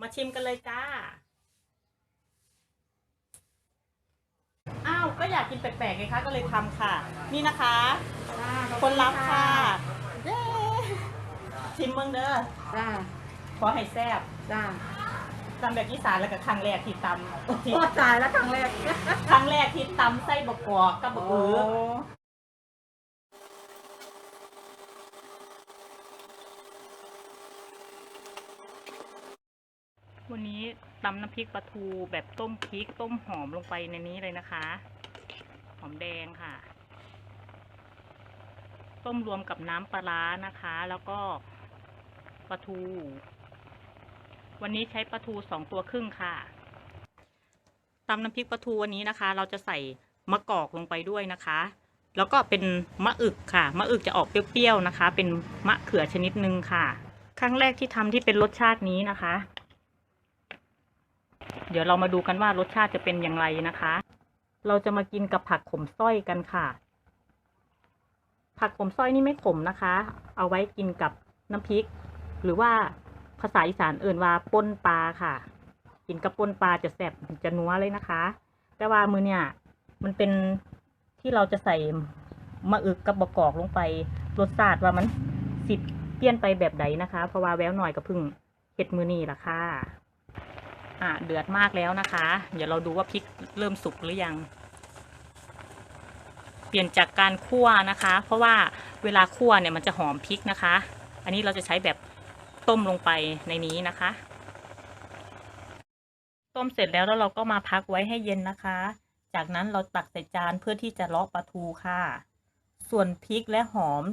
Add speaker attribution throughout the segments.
Speaker 1: มาชิมกันเลยจ้า อ้าว ก็อยากกินแปลกๆไงคะ ก็เลยทำค่ะ นี่นะคะ คนรับค่ะ เย้ ชิมเมืองเด้อ
Speaker 2: จ้า
Speaker 1: ขอให้แซ่บ
Speaker 2: จ้า
Speaker 1: ตำแบบอีสานแล้วก็ครั้งแรกที่ตำที่
Speaker 2: โอ้ตายแล้วครั้งแรก
Speaker 1: ครั้งแรกที่ตำไส้บกกอกกับบะอือ วันนี้ตำน้ำพริกปลาทูแบบต้มพริกต้มหอมลงไปในนี้เลยนะคะ หอมแดงค่ะ ต้มรวมกับน้ำปลาร้านะคะ แล้วก็ปลาทู วันนี้ใช้ปลาทูสองตัวครึ่งค่ะตำน้ำพริกปลาทูวันนี้นะคะ เราจะใส่มะกอกลงไปด้วยนะคะ แล้วก็เป็นมะอึกค่ะ มะอึกจะออกเปรี้ยวๆนะคะ เป็นมะเขือชนิดหนึ่งค่ะ ครั้งแรกที่ทำที่เป็นรสชาตินี้นะคะ เดี๋ยวเรามาดูกันว่ารสชาติจะเป็นอย่างไรนะคะ เราจะมากินกับผักขมสร้อยกันค่ะ ผักขมสร้อยนี่ไม่ขมนะคะ เอาไว้กินกับน้ำพริก หรือว่าภาษาอีสานเอื่นว่าป่นปลาค่ะ กินกับป่นปลาจะแซ่บจะนัวเลยนะคะ แต่ว่ามือเนี่ย มันเป็นที่เราจะใส่มะอึกกับบะกอกลงไปรสชาติว่ามันสิเปลี่ยนไปแบบใดนะคะ เพราะว่าแววหน่อยก็เพึ่งเฮ็ดมือนี่ละค่ะ อะเดือดมากแล้วนะคะ เดี๋ยวเราดูว่าพริกเริ่มสุกหรือยัง เปลี่ยนจากการคั่วนะคะ เพราะว่าเวลาคั่วเนี่ยมันจะหอมพริกนะคะ อันนี้เราจะใช้แบบต้มลงไปในนี้นะคะ ต้มเสร็จแล้วแล้วเราก็มาพักไว้ให้เย็นนะคะ จากนั้นเราตักใส่จานเพื่อที่จะเลาะปลาทูค่ะ ส่วนพริกและหอม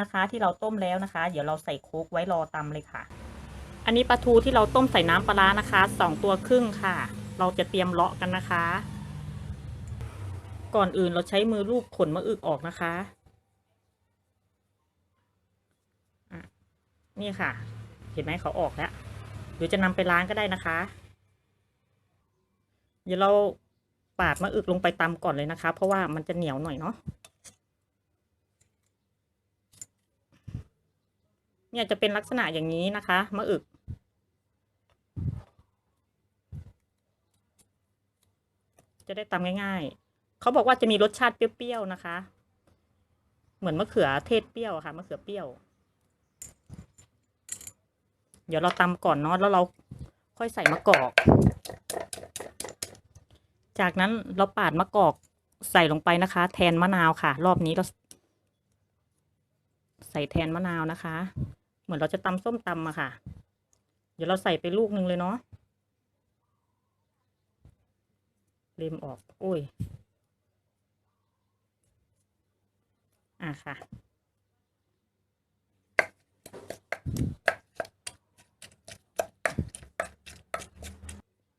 Speaker 1: นะคะ ที่เราต้มแล้วนะคะ เดี๋ยวเราใส่โคกไว้รอตำเลยค่ะ อันนี้ปลาทูที่เราต้มใส่น้ำปลาร้านะคะสองตัวครึ่งค่ะ เราจะเตรียมเลาะกันนะคะ ก่อนอื่นเราใช้มือลูบขนมะอึกออกนะคะะนี่ค่ะ เห็นไหมเขาออกแล้วหรือจะนำไปล้างก็ได้นะคะ เดี๋ยวเราปาดมะอึกลงไปตำก่อนเลยนะคะ เพราะว่ามันจะเหนียวหน่อยเนาะเนี่ยจะเป็นลักษณะอย่างนี้นะคะมะอึก จะได้ตำง่าย ๆ เขาบอกว่าจะมีรสชาติเปรี้ยวๆนะคะ เหมือนมะเขือเทศเปรี้ยวะค่ะมะเขือเปรี้ยว เดี๋ยวเราตำก่อนเนาะแล้วเราค่อยใส่มะกอก จากนั้นเราปาดมะกอกใส่ลงไปนะคะ แทนมะนาวค่ะ รอบนี้เราใส่แทนมะนาวนะคะ เหมือนเราจะตำส้มตำอะค่ะ เดี๋ยวเราใส่ไปลูกนึงเลยเนาะ เล็มออก โอ้ย อะค่ะ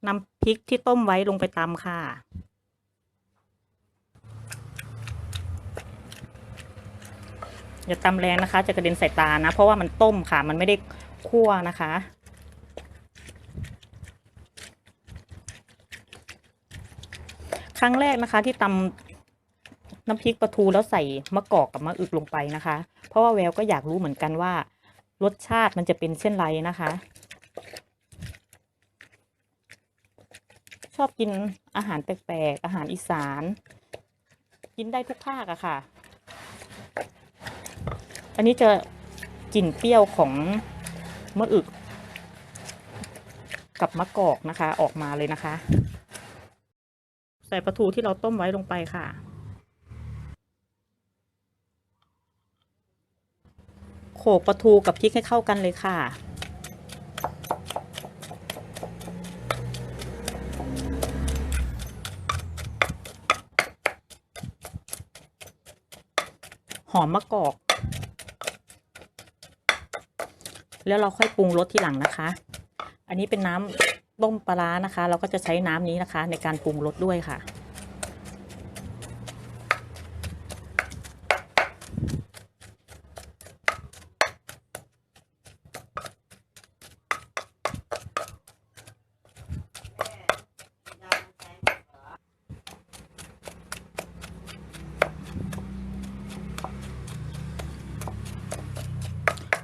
Speaker 1: นำพริกที่ต้มไว้ลงไปตำค่ะอย่าตำแรงนะคะ จะกระเด็นใส่ตานะ เพราะว่ามันต้มค่ะ มันไม่ได้คั่วนะคะ ครั้งแรกนะคะ ที่ตำน้ำพริกปลาทูแล้วใส่มะกอกกับมะอึกลงไปนะคะ เพราะว่าแววก็อยากรู้เหมือนกันว่า รสชาติมันจะเป็นเช่นไรนะคะ ชอบกินอาหารแปลกๆอาหารอีสาน กินได้ทุกภาคอะค่ะ อันนี้จะกลิ่นเปรี้ยวของมะอึก กับมะกอกนะคะออกมาเลยนะคะ ใส่ปลาทูที่เราต้มไว้ลงไปค่ะ โขลกปลาทูกับพริกให้เข้ากันเลยค่ะ หอมมะกอก แล้วเราค่อยปรุงรสทีหลังนะคะ อันนี้เป็นน้ำ ต้มปลานะคะ เราก็จะใช้น้ำนี้นะคะ ในการปรุงรสด้วยค่ะ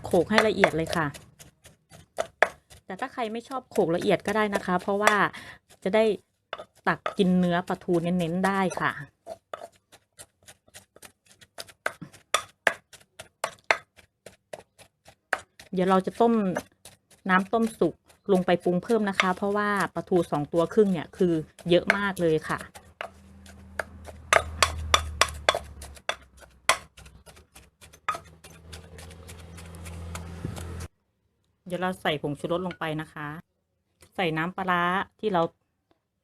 Speaker 1: โขลกให้ละเอียดเลยค่ะ แต่ถ้าใครไม่ชอบโขกละเอียดก็ได้นะคะ เพราะว่าจะได้ตักกินเนื้อปลาทูเน้นๆได้ค่ะ เดี๋ยวเราจะต้มน้ำต้มสุกลงไปปรุงเพิ่มนะคะ เพราะว่าปลาทูสองตัวครึ่งเนี่ยคือเยอะมากเลยค่ะ ดี๋ยวเราใส่ผงชูรสลงไปนะคะ ใส่น้ำปลาร้าที่เรา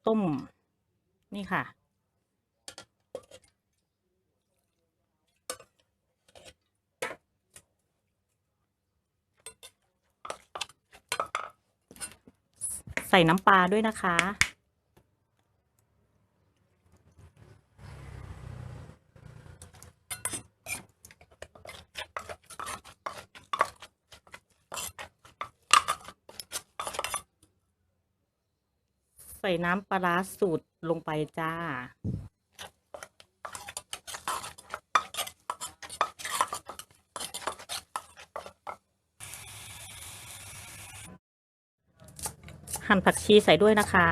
Speaker 1: ต้มนี่ค่ะ ใส่น้ำปลาด้วยนะคะ ใส่น้ำปลาร้าสูตรลงไปจ้า หั่นผักชีใส่ด้วยนะคะ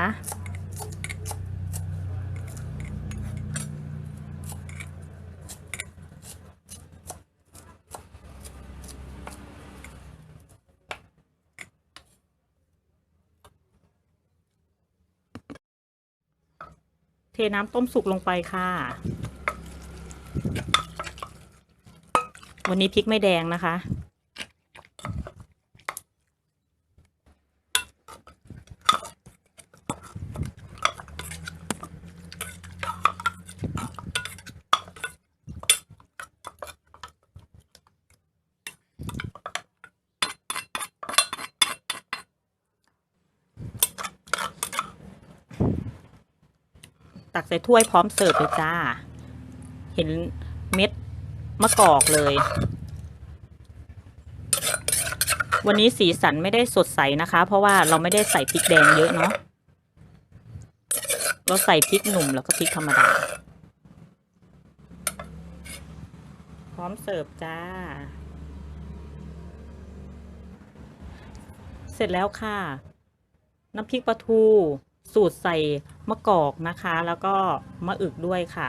Speaker 1: เทน้ำต้มสุกลงไปค่ะ วันนี้พริกไม่แดงนะคะ ใส่ถ้วยพร้อมเสิร์ฟเลยจ้า เห็นเม็ดมะกอกเลย วันนี้สีสันไม่ได้สดใสนะคะ เพราะว่าเราไม่ได้ใส่พริกแดงเยอะเนาะเราใส่พริกหนุ่มแล้วก็พริกธรรมดา พร้อมเสิร์ฟจ้า เสร็จแล้วค่ะ น้ำพริกปลาทู สูตรใส่มะกอกนะคะ แล้วก็มะอึกด้วยค่ะ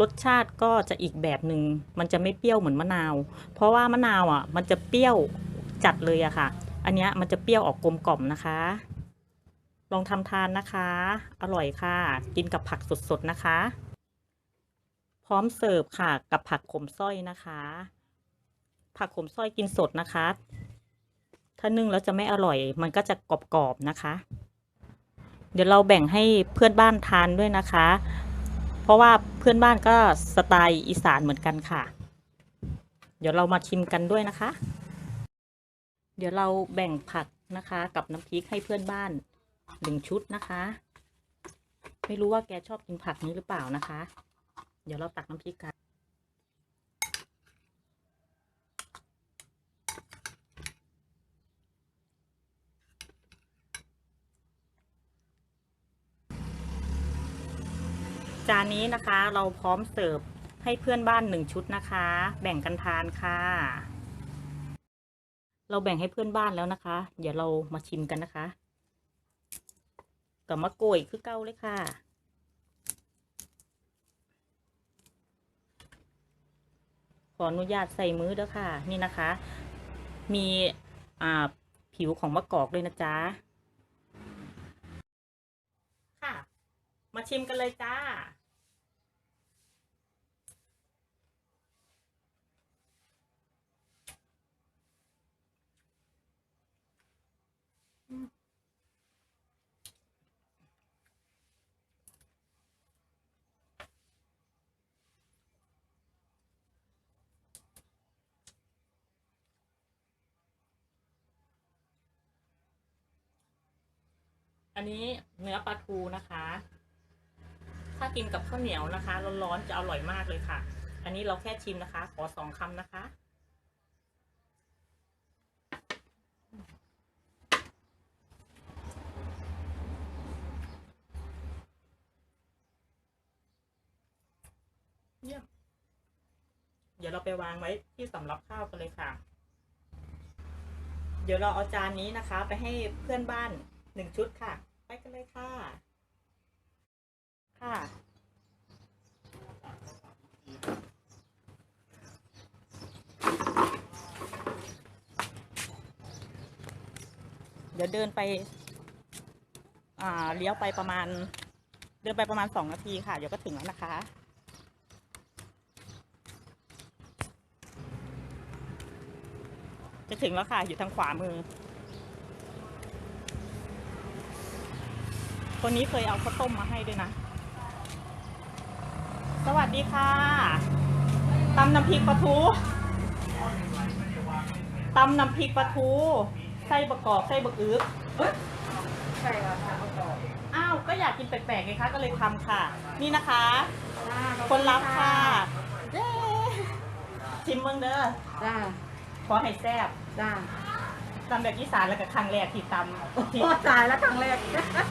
Speaker 1: รสชาติก็จะอีกแบบหนึ่งมันจะไม่เปรี้ยวเหมือนมะนาว เพราะว่ามะนาวอะ มันจะเปรี้ยวจัดเลยอะค่ะ อันนี้มันจะเปรี้ยวออกกลมกล่อมนะคะ ลองทำทานนะคะ อร่อยค่ะ กินกับผักสดๆนะคะ พร้อมเสิร์ฟค่ะ กับผักขมสร้อยนะคะ ผักขมสร้อยกินสดนะคะ ถ้านึ่งแล้วจะไม่อร่อย มันก็จะกรอบๆนะคะ เดี๋ยวเราแบ่งให้เพื่อนบ้านทานด้วยนะคะ เพราะว่าเพื่อนบ้านก็สไตล์อีสานเหมือนกันค่ะ เดี๋ยวเรามาชิมกันด้วยนะคะ เดี๋ยวเราแบ่งผักนะคะ กับน้ำพริกให้เพื่อนบ้านหนึ่งชุดนะคะ ไม่รู้ว่าแกชอบกินผักนี้หรือเปล่านะคะ เดี๋ยวเราตักน้ำพริกกัน จานนี้นะคะ เราพร้อมเสิร์ฟให้เพื่อนบ้านหนึ่งชุดนะคะ แบ่งกันทานค่ะ เราแบ่งให้เพื่อนบ้านแล้วนะคะ เดี๋ยวเรามาชิมกันนะคะกับมะกรูดคือเก้าเลยค่ะขออนุญาตใส่มือเด้อค่ะ นี่นะคะ มีอ่าผิวของมะกอกด้วยนะจ๊ะ ค่ะ มาชิมกันเลยจ้า อันนี้เนื้อปลาทูนะคะ ถ้ากินกับข้าวเหนียวนะคะร้อนๆจะอร่อยมากเลยค่ะ อันนี้เราแค่ชิมนะคะ ขอสองคำนะคะเยี่ยมเดี๋ยวเราไปวางไว้ที่สำรับข้าวกันเลยค่ะ เดี๋ยวเราเอาจานนี้นะคะ ไปให้เพื่อนบ้าน หนึ่งชุดค่ะ ไปกันเลยค่ะ ค่ะเดี๋ยวเดินไป อ่า เลี้ยวไปประมาณ เดินไปประมาณสองนาทีค่ะ เดี๋ยวก็ถึงแล้วนะคะ จะถึงแล้วค่ะ อยู่ทางขวามือ คนนี้เคยเอาข้าวต้มมาให้ด้วยนะ สวัสดีค่ะตำน้ำพริกปลาทูตำน้ำพริกปลาทูไส้ประกอบไส้บะอึก
Speaker 2: ใช่ค่ะค่ะประกอบ
Speaker 1: อ้าวก็อยากกินแปลกๆไงคะก็เลยทำค่ะ นี่นะคะ
Speaker 2: จ้าขอ
Speaker 1: คนรับค่ะะเย้ชิมเมืองเด้อ
Speaker 2: จ้า
Speaker 1: ขอให้แซ่บ
Speaker 2: จ้า
Speaker 1: ตำแบบอีสานแล้วก็ครั้งแรกที่ตำที่
Speaker 2: โอ้ตายแล้วครั้งแรก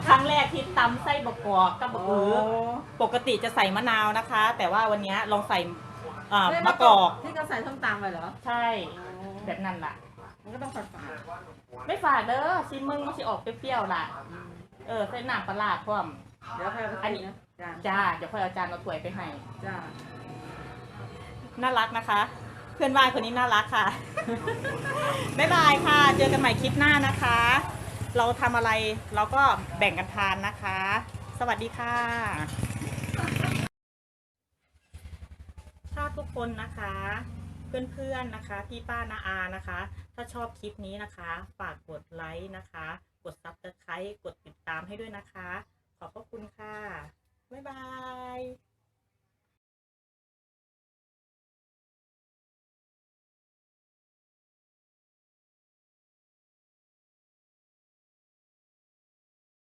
Speaker 1: ครั้งแรกที่ตำไส้บะกอกกับบะอึกปกติจะใส่มะนาวนะคะ แต่ว่าวันนี้ลองใส่อ่ามะกอก
Speaker 2: ที่เขาใส่ส้มตำไปเหรอ
Speaker 1: ใช่แบบนั้นล่ะ
Speaker 2: มันก็ต้องฝาดฝาด
Speaker 1: ไม่ฝากเด้อซิมึงมันสิออกเปรี้ยวๆล่ะ เออใส่น้ำปลาร้าพร้อม
Speaker 2: เดี๋ยวใครเอาไป
Speaker 1: อันนี้
Speaker 2: กินะจ้า
Speaker 1: จ้าเดี๋ยวค่อยเอาจานเอาถ้วยไปให้
Speaker 2: จ้า
Speaker 1: น่ารักนะคะ เพื่อนบ้านคนนี้น่ารักค่ะ บ๊ายบายค่ะ เจอกันใหม่คลิปหน้านะคะ เราทำอะไรเราก็แบ่งกันทานนะคะ สวัสดีค่ะ ถ้าทุกคนนะคะ เพื่อนๆนะคะ พี่ป้านาอานะคะ ถ้าชอบคลิปนี้นะคะ ฝากกดไลค์นะคะ กดซับสไครต์กดติดตามให้ด้วยนะคะ ขอบพระคุณค่ะ บ๊ายบาย